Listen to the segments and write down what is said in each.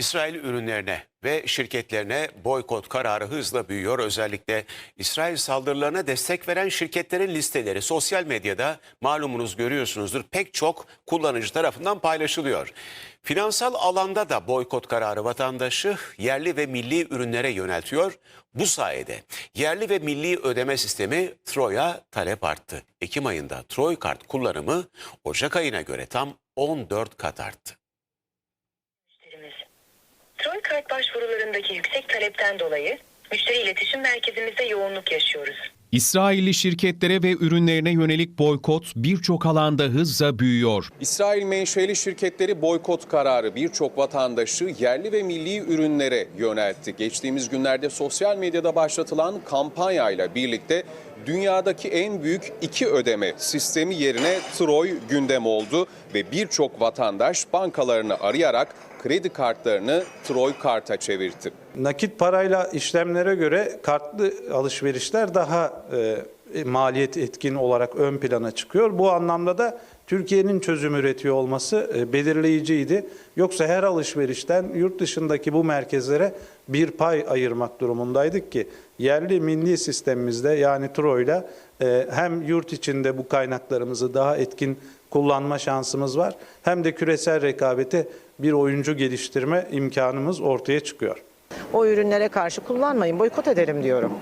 İsrail ürünlerine ve şirketlerine boykot kararı hızla büyüyor. Özellikle İsrail saldırılarına destek veren şirketlerin listeleri sosyal medyada malumunuz görüyorsunuzdur pek çok kullanıcı tarafından paylaşılıyor. Finansal alanda da boykot kararı vatandaşı yerli ve milli ürünlere yöneltiyor. Bu sayede yerli ve milli ödeme sistemi Troy'a talep arttı. Ekim ayında Troy kart kullanımı Ocak ayına göre tam 14 kat arttı. Troy kart başvurularındaki yüksek talepten dolayı müşteri iletişim merkezimizde yoğunluk yaşıyoruz. İsrailli şirketlere ve ürünlerine yönelik boykot birçok alanda hızla büyüyor. İsrail menşeli şirketleri boykot kararı birçok vatandaşı yerli ve milli ürünlere yöneltti. Geçtiğimiz günlerde sosyal medyada başlatılan kampanyayla birlikte dünyadaki en büyük iki ödeme sistemi yerine Troy gündem oldu ve birçok vatandaş bankalarını arayarak kredi kartlarını Troy karta çevirdi. Nakit parayla işlemlere göre kartlı alışverişler daha e, maliyet etkin olarak ön plana çıkıyor. Bu anlamda da Türkiye'nin çözüm üretiyor olması e, belirleyiciydi. Yoksa her alışverişten yurt dışındaki bu merkezlere bir pay ayırmak durumundaydık ki yerli milli sistemimizde yani TRO'yla e, hem yurt içinde bu kaynaklarımızı daha etkin kullanma şansımız var hem de küresel rekabete bir oyuncu geliştirme imkanımız ortaya çıkıyor. o ürünlere karşı kullanmayın, boykot edelim diyorum.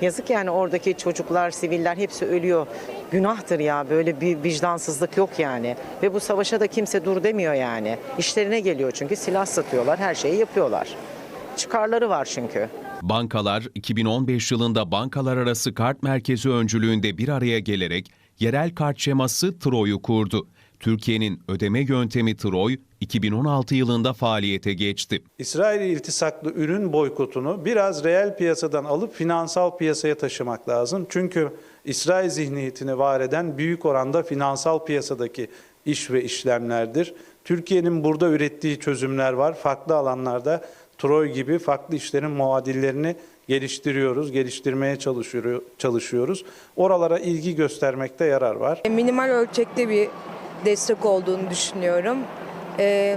Yazık yani oradaki çocuklar, siviller hepsi ölüyor. Günahtır ya böyle bir vicdansızlık yok yani. Ve bu savaşa da kimse dur demiyor yani. İşlerine geliyor çünkü silah satıyorlar, her şeyi yapıyorlar. Çıkarları var çünkü. Bankalar 2015 yılında bankalar arası kart merkezi öncülüğünde bir araya gelerek yerel kart şeması Troy'u kurdu. Türkiye'nin ödeme yöntemi Troy 2016 yılında faaliyete geçti. İsrail iltisaklı ürün boykotunu biraz reel piyasadan alıp finansal piyasaya taşımak lazım. Çünkü İsrail zihniyetini var eden büyük oranda finansal piyasadaki iş ve işlemlerdir. Türkiye'nin burada ürettiği çözümler var. Farklı alanlarda Troy gibi farklı işlerin muadillerini geliştiriyoruz, geliştirmeye çalışıyor- çalışıyoruz. Oralara ilgi göstermekte yarar var. Minimal ölçekte bir destek olduğunu düşünüyorum. Ee,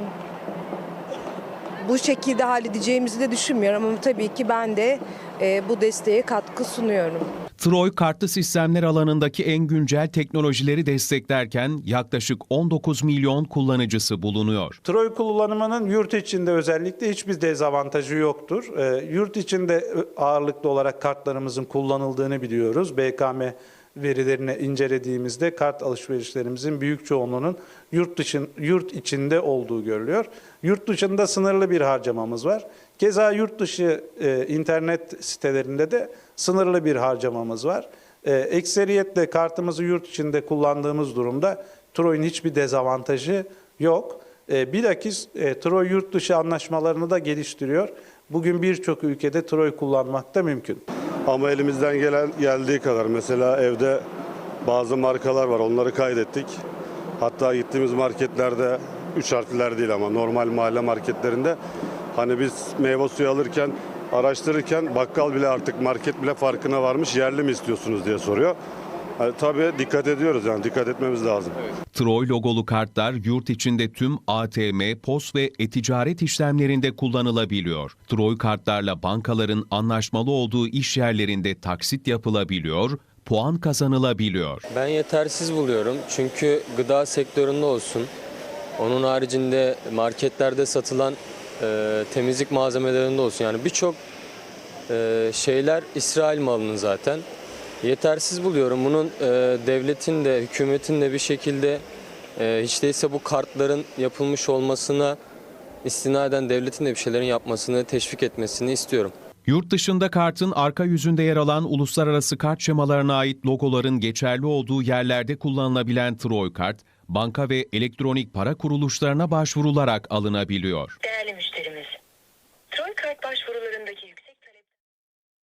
bu şekilde halledeceğimizi de düşünmüyorum ama tabii ki ben de e, bu desteğe katkı sunuyorum. Troy kartlı sistemler alanındaki en güncel teknolojileri desteklerken yaklaşık 19 milyon kullanıcısı bulunuyor. Troy kullanımının yurt içinde özellikle hiçbir dezavantajı yoktur. Ee, yurt içinde ağırlıklı olarak kartlarımızın kullanıldığını biliyoruz. BKM verilerini incelediğimizde kart alışverişlerimizin büyük çoğunluğunun yurt dışın yurt içinde olduğu görülüyor. Yurt dışında sınırlı bir harcamamız var. Keza yurt dışı e, internet sitelerinde de sınırlı bir harcamamız var. E, ekseriyetle kartımızı yurt içinde kullandığımız durumda Troy'un hiçbir dezavantajı yok. E, bilakis e, Troy yurt dışı anlaşmalarını da geliştiriyor. Bugün birçok ülkede Troy kullanmak da mümkün. Ama elimizden gelen geldiği kadar mesela evde bazı markalar var onları kaydettik. Hatta gittiğimiz marketlerde üç harfliler değil ama normal mahalle marketlerinde hani biz meyve suyu alırken araştırırken bakkal bile artık market bile farkına varmış yerli mi istiyorsunuz diye soruyor. Hani tabii dikkat ediyoruz yani dikkat etmemiz lazım. Troy logolu kartlar yurt içinde tüm ATM, POS ve e-ticaret işlemlerinde kullanılabiliyor. Troy kartlarla bankaların anlaşmalı olduğu iş yerlerinde taksit yapılabiliyor, puan kazanılabiliyor. Ben yetersiz buluyorum çünkü gıda sektöründe olsun, onun haricinde marketlerde satılan e, temizlik malzemelerinde olsun yani birçok e, şeyler İsrail malının zaten. Yetersiz buluyorum. Bunun e, devletin de hükümetin de bir şekilde e, hiç değilse bu kartların yapılmış olmasına istinaden devletin de bir şeylerin yapmasını, teşvik etmesini istiyorum. Yurt dışında kartın arka yüzünde yer alan uluslararası kart şemalarına ait logoların geçerli olduğu yerlerde kullanılabilen Troy kart, banka ve elektronik para kuruluşlarına başvurularak alınabiliyor. Değerli